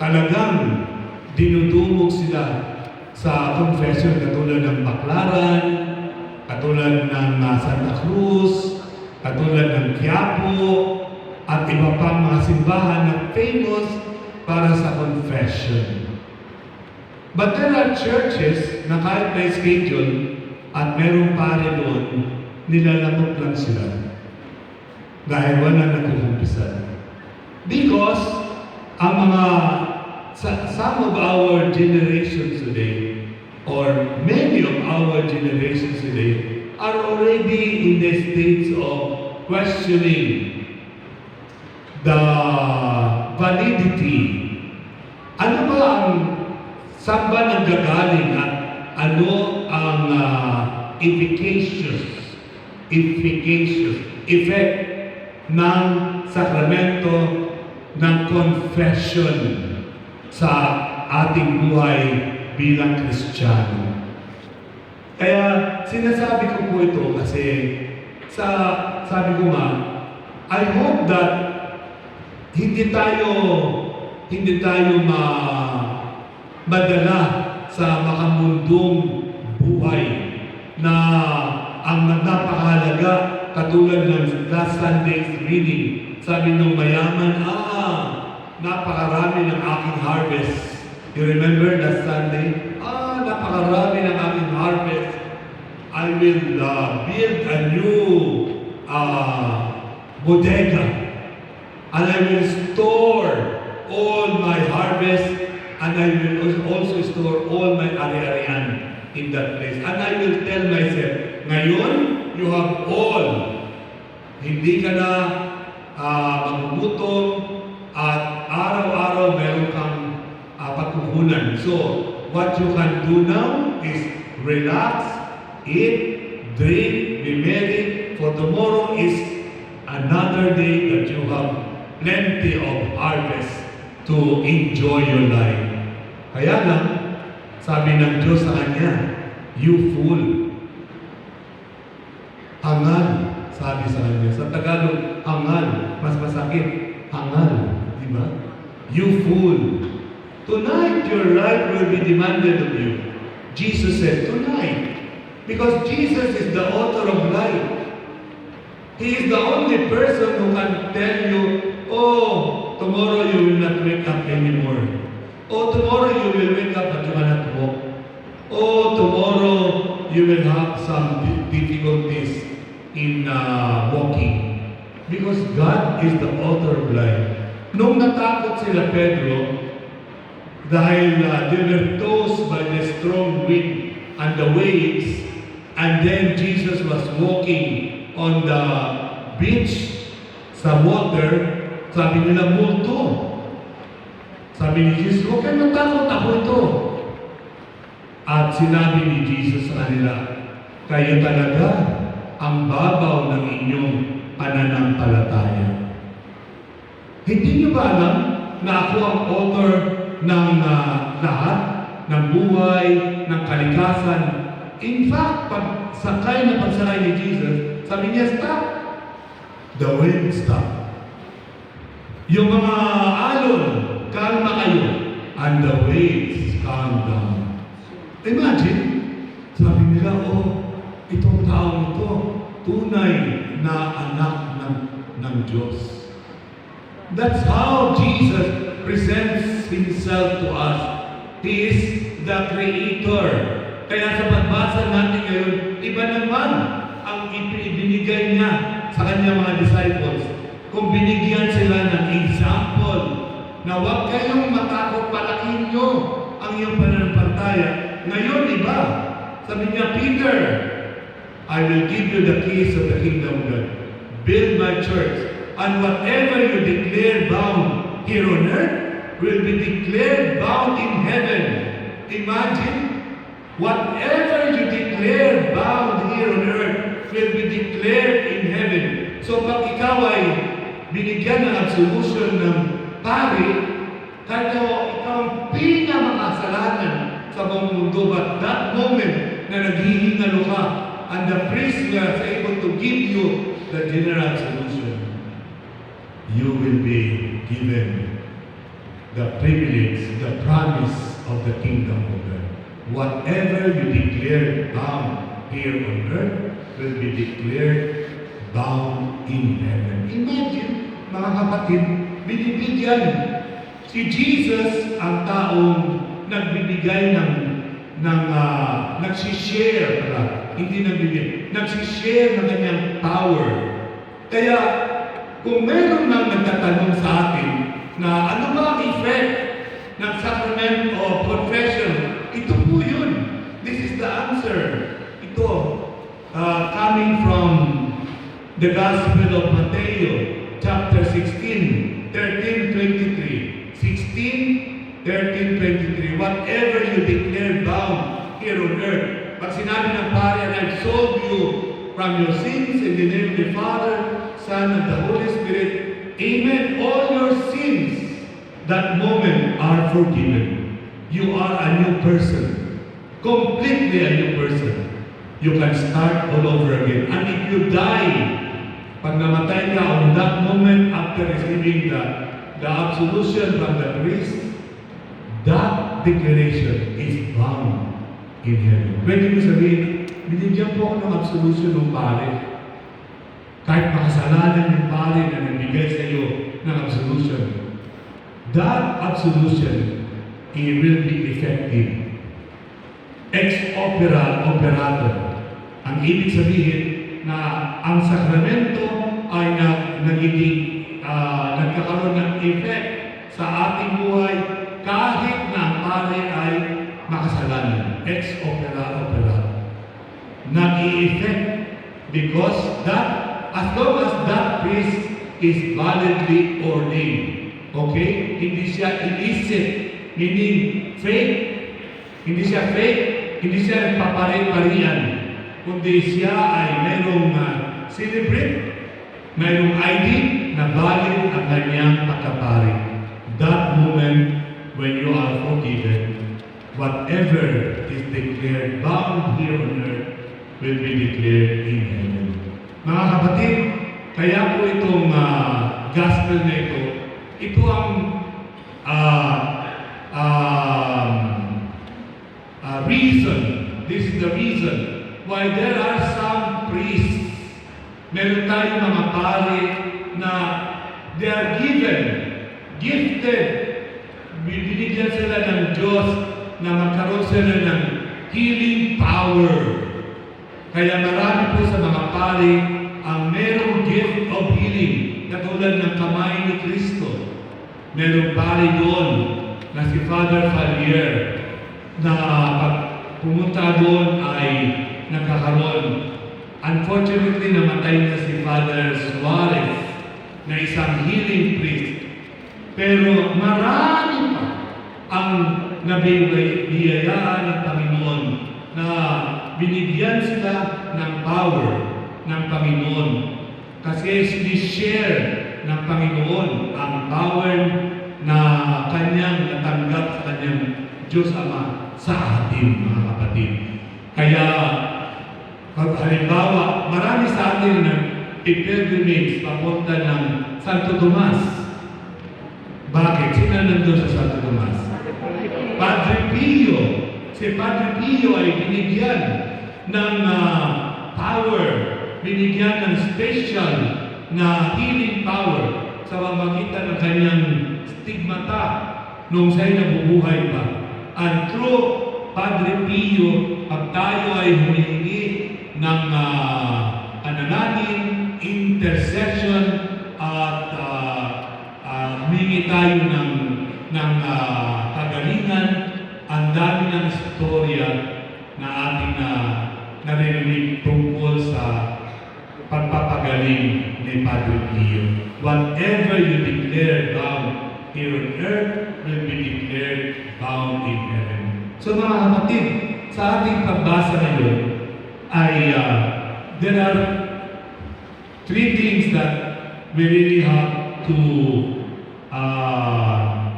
talagang dinudumog sila sa confession katulad ng Baclaran, katulad ng ah, Santa Cruz, katulad ng Quiapo, at iba pang mga simbahan na famous para sa confession. But there are churches na kahit may schedule at merong pare doon, nilalamok lang sila. Dahil wala nagkukumpisan. Because ang mga some of our generations today, or many of our generations today, are already in the states of questioning the validity. Ano ba ang saan ba nanggagaling at ano ang ah, efficacious efficacious effect ng sakramento ng confession sa ating buhay bilang Kristiyano. Kaya sinasabi ko po ito kasi sa sabi ko nga, I hope that hindi tayo hindi tayo ma madala sa makamundong buhay na ang napakahalaga katulad ng last Sunday's reading. Sabi ng mayaman, ah, napakarami ng aking harvest. You remember last Sunday? Ah, napakarami ng aking harvest. I will uh, build a new uh, bodega and I will store all my harvest and I will also store all my ari-arian in that place. And I will tell myself, ngayon, you have all. Hindi ka na uh, magugutom at araw-araw meron kang uh, pagkukunan. So, what you can do now is relax, eat, drink, be merry, for tomorrow is another day that you have plenty of harvest to enjoy your life. Kaya lang, sabi ng Diyos sa kanya, you fool. Hangal, sabi sa kanya. Sa Tagalog, hangal. Mas masakit, hangal. Di ba? You fool. Tonight, your life will be demanded of you. Jesus said, tonight. Because Jesus is the author of life. He is the only person who can tell you, oh, tomorrow you will not wake up anymore. Oh, tomorrow you will wake up but you cannot walk. Oh, tomorrow you will have some di- difficulties in uh, walking. Because God is the author of life. Nung natakot sila Pedro, dahil uh, they were tossed by the strong wind and the waves, and then Jesus was walking on the beach sa water, sabi nila, multo. Sabi ni Jesus, huwag kayo matakot, ako ito. At sinabi ni Jesus sa kanila, kayo talaga ang babaw ng inyong pananampalataya. Hindi niyo ba alam na ako ang author ng ah, lahat, ng buhay, ng kalikasan? In fact, pag sakay na pagsakay ni Jesus, sabi niya, stop. The wind stop. Yung mga alon, kalma kayo. And the waves calm down. Imagine, sabi nila, oh, itong taong ito, tunay na anak ng, ng Diyos. That's how Jesus presents Himself to us. He is the Creator. Kaya sa pagbasa natin ngayon, iba naman ang ibinigay niya sa kanyang mga disciples. Kung binigyan sila ng example na huwag kayong matakot palakin nyo ang iyong pananampalataya. Ngayon, iba. Sabi niya, Peter, I will give you the keys of the kingdom of God. Build my church. And whatever you declare bound here on earth will be declared bound in heaven. Imagine, whatever you declare bound here on earth will be declared in heaven. So pag ikaw ay binigyan ng absolution ng pari, kahit ikaw ang pinakamakasalanan sa buong mundo, but that moment na naghihingalo ka, and the priest was able to give you the general solution, you will be given the privilege, the promise of the kingdom of God. Whatever you declare bound here on earth will be declared bound in heaven. Imagine, mga kapatid, binibigyan si Jesus ang taong nagbibigay ng ng uh, nagsishare pala, hindi nagbibigay, nagsishare ng kanyang power. Kaya kung meron nang nagtatanong sa atin na ano ba ang effect ng sacrament of confession, ito po yun. This is the answer. Ito, uh, coming from the Gospel of Matthew, chapter 16, 13, 23. 16, 13, 23. Whatever you declare bound here on earth, pag sinabi ng pare, I've sold you from your sins in the name of the Father, Son, and the Holy Spirit, Amen. All your sins that moment are forgiven. You are a new person. Completely a new person. You can start all over again. And if you die, pag namatay ka on that moment after receiving the, the absolution from the priest, that declaration is bound in heaven. Pwede mo sabihin, binigyan po ako ng absolution ng pare. Kahit makasalanan yung pare na nagbigay sa iyo ng absolution, that absolution it will be effective. Ex opera operator. Ang ibig sabihin na ang sakramento ay na, nagiging ah, nagkakaroon ng effect sa ating buhay kahit na pare ay makasalanan. Ex opera. Nag-i-effect because that as long as that priest is validly ordained. Okay? Hindi siya illicit, meaning fake. Hindi siya fake, hindi siya nagpapare-parian. Kundi siya ay mayroong uh, celebrate, mayroong ID na valid ang kanyang pagkapare. That moment when you are forgiven, whatever is declared bound here on earth will be declared in heaven. Mga kapatid, kaya po itong ah, gospel na ito, ito ang ah, um, ah, reason, this is the reason why there are some priests, meron tayong mga pare na they are given, gifted, binigyan sila ng Diyos na magkaroon sila ng healing power. Kaya marami po sa mga pari ang merong gift of healing katulad ng kamay ni Kristo. Merong pari doon na si Father Falier na pag pumunta doon ay nagkakaroon. Unfortunately, namatay na si Father Suarez na isang healing priest. Pero marami pa ang nabibiyayaan ng Panginoon na binigyan sila ng power ng Panginoon. Kasi sinishare ng Panginoon ang power na kanyang natanggap sa kanyang Diyos Ama sa atin, mga kapatid. Kaya, halimbawa, marami sa atin na pilgrimage papunta ng Santo Tomas. Bakit? Sino nandun sa Santo Tomas? Padre Pio. Si Padre Pio ay binigyan ng ah, power, binigyan ng special na healing power sa pamagitan ng kanyang stigmata nung siya'y nabubuhay pa. And through Padre Pio, pag tayo ay humihingi ng uh, anananin, intercession, at uh, uh, humingi tayo ng, ng ah, kagalingan, ang dami ng istorya na ating na naririnig tungkol sa pagpapagaling ni Padre Pio. Whatever you declare bound here on earth will be declared bound in heaven. So mga kapatid, sa ating pagbasa ngayon ay ah, there are three things that we really have to uh,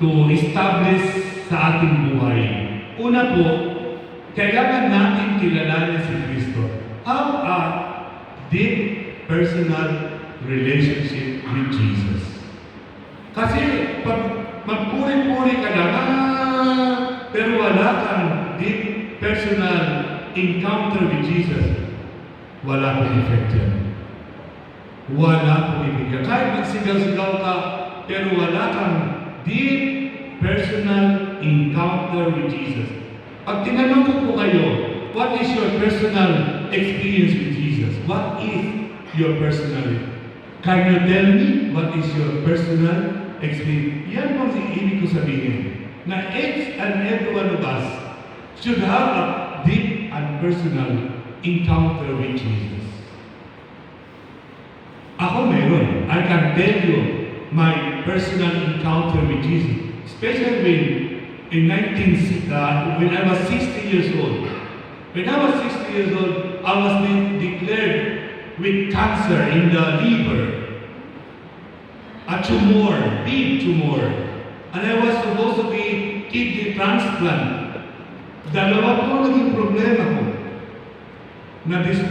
to establish sa ating buhay. Una po, kailangan natin kilalanin si Kristo. Have a deep personal relationship with Jesus. Kasi pag magpuri-puri ka lang, ah, pero wala kang deep personal encounter with Jesus, wala pong effect yan. Wala pong ibigay. Kahit magsigaw-sigaw ka, pero wala kang deep personal encounter with Jesus. Pag tinanong ko po kayo, what is your personal experience with Jesus? What is your personal Can you tell me what is your personal experience? Yan po ang ibig ko sabihin. Na each and every one of us should have a deep and personal encounter with Jesus. Ako meron. I can tell you my personal encounter with Jesus. Especially when in 19, uh, when I was 60 years old. When I was 60 years old, I was de- declared with cancer in the liver. A tumor, big tumor. And I was supposed to be kidney transplant. Dalawa po naging problema ko. Na dis-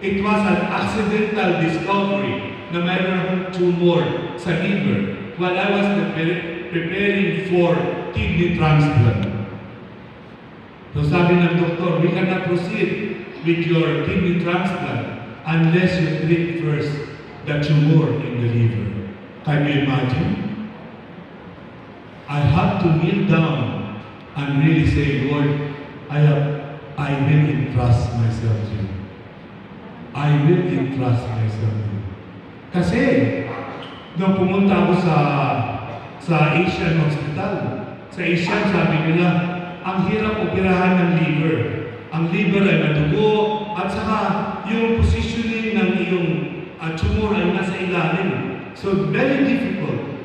it was an accidental discovery na mayroon akong tumor sa liver while I was prepar- preparing for kidney transplant. So sabi ng doktor, we cannot proceed with your kidney transplant unless you treat first the tumor in the liver. Can you imagine? I had to kneel down and really say, Lord, I have, I will entrust myself to you. I will entrust myself to you. Kasi, nung pumunta ako sa sa Asian Hospital, sa Asian sabi nila, ang hirap operahan ng liver. Ang liver ay madugo at saka yung positioning ng iyong uh, tumor ay nasa ilalim. So very difficult.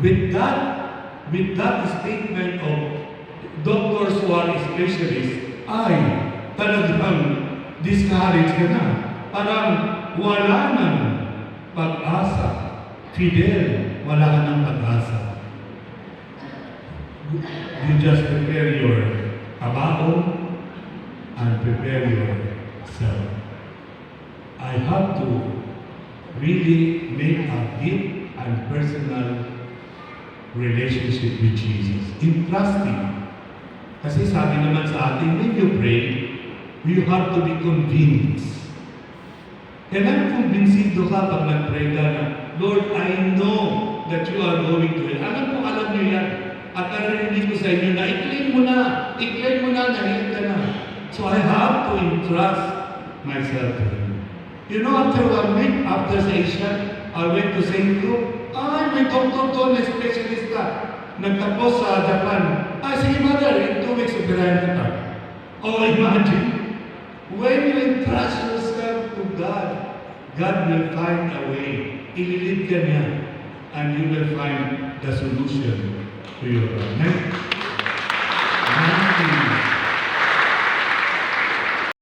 With that, with that statement of doctors who are specialists, ay talagang discouraged ka na. Parang wala nang pag-asa. Fidel, wala ka ng pag-asa. You just prepare your abao and prepare yourself. I have to really make a deep and personal relationship with Jesus. Entrusting. Kasi sabi naman sa atin, when you pray, you have to be convinced. Kailangan kumbinsido ka pag nag-pray ka na, Lord, I know that you are going to hell. Alam ko, alam niyo yan. At narinig ko sa inyo na, i-claim mo na, i-claim mo na, nahil ka na. So I have to entrust myself to Him. You know, after one week, after sa Asia, I went to St. Luke. Ay, may doktor doon, may specialist ka. Nagtapos sa Japan. Ah, sige mother, in two weeks, operahan kita. Oh, imagine. When you entrust yourself to God, God will find a way. Ililid ka niya, and you will find the solution to your problem.